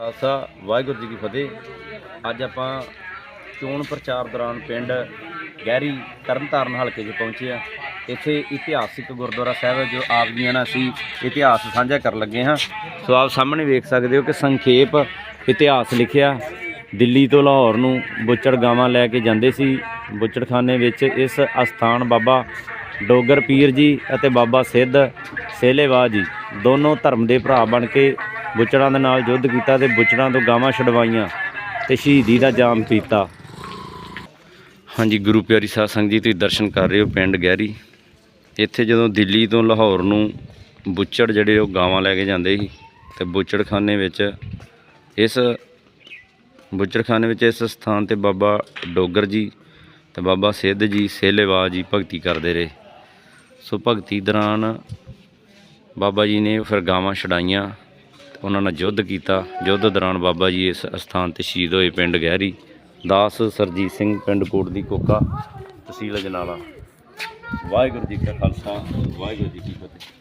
ਖਾਲਸਾ, ਵਾਹਿਗੁਰੂ ਜੀ ਕੀ ਫਤਿਹ। ਅੱਜ ਆਪਾਂ ਚੋਣ ਪ੍ਰਚਾਰ ਦੌਰਾਨ ਪਿੰਡ ਗਹਿਰੀ ਤਰਨਤਾਰਨ ਹਲਕੇ 'ਚ ਪਹੁੰਚੇ ਆ ਇੱਥੇ ਇਤਿਹਾਸਿਕ ਗੁਰਦੁਆਰਾ ਸਾਹਿਬ ਹੈ, ਜੋ ਆਪ ਜੀਆਂ ਨਾਲ ਅਸੀਂ ਇਤਿਹਾਸ ਸਾਂਝਾ ਕਰਨ ਲੱਗੇ ਹਾਂ। ਸੋ ਆਪ ਸਾਹਮਣੇ ਵੇਖ ਸਕਦੇ ਹੋ ਕਿ ਸੰਖੇਪ ਇਤਿਹਾਸ ਲਿਖਿਆ। ਦਿੱਲੀ ਤੋਂ ਲਾਹੌਰ ਨੂੰ ਬੁੱਚੜ ਗਾਵਾਂ ਲੈ ਕੇ ਜਾਂਦੇ ਸੀ। ਬੁੱਚੜਖਾਨੇ ਵਿੱਚ ਇਸ ਅਸਥਾਨ ਬਾਬਾ ਡੋਗਰ ਪੀਰ ਜੀ ਅਤੇ ਬਾਬਾ ਸਿੱਧ ਸੇਲੇਵਾ ਜੀ, ਦੋਨੋਂ ਧਰਮ ਦੇ ਭਰਾ ਬਣ ਕੇ ਬੁੱਚੜਾਂ ਦੇ ਨਾਲ ਯੁੱਧ ਕੀਤਾ ਤੇ ਬੁੱਚੜਾਂ ਤੋਂ ਗਾਵਾਂ ਛਡਵਾਈਆਂ ਤੇ ਸ਼ਹੀਦੀ ਦਾ ਜਾਮ ਪੀਤਾ। ਹਾਂਜੀ, ਗੁਰੂ ਪਿਆਰੀ ਸਾਧ ਸੰਗਤ ਜੀ, ਤੁਸੀਂ ਦਰਸ਼ਨ ਕਰ ਰਹੇ ਹੋ ਪਿੰਡ ਗਹਿਰੀ। ਇੱਥੇ ਜਦੋਂ ਦਿੱਲੀ ਤੋਂ ਲਾਹੌਰ ਨੂੰ ਬੁੱਚੜ ਜਿਹੜੇ ਉਹ ਗਾਵਾਂ ਲੈ ਕੇ ਜਾਂਦੇ ਸੀ ਤੇ ਬੁੱਚੜਖਾਨੇ ਵਿੱਚ ਇਸ ਬੁੱਚੜਖਾਨੇ ਵਿੱਚ ਇਸ ਸਥਾਨ ਤੇ ਬਾਬਾ ਡੋਗਰ ਜੀ ਤੇ ਬਾਬਾ ਸਿੱਧ ਜੀ ਸੇਲੇਵਾ ਜੀ ਭਗਤੀ ਕਰਦੇ ਰਹੇ। ਸੋ ਭਗਤੀ ਦੌਰਾਨ ਬਾਬਾ ਜੀ ਨੇ ਫਿਰ ਗਾਵਾਂ ਛਡਾਈਆਂ। ਉਹਨਾਂ ਨਾਲ ਯੁੱਧ ਕੀਤਾ। ਯੁੱਧ ਦੌਰਾਨ ਬਾਬਾ ਜੀ ਇਸ ਅਸਥਾਨ ਤੇ ਸ਼ਹੀਦ ਹੋਏ ਪਿੰਡ ਗਹਿਰੀ। ਦਾਸ ਸਰਜੀਤ ਸਿੰਘ ਪਿੰਡ ਕੋਟ ਦੀ ਕੋਕਾ, ਤਹਿਸੀਲ ਅਜਨਾਲਾ। ਵਾਹਿਗੁਰੂ ਜੀ ਕਾ ਖਾਲਸਾ, ਵਾਹਿਗੁਰੂ ਜੀ ਕੀ ਫਤਿਹ।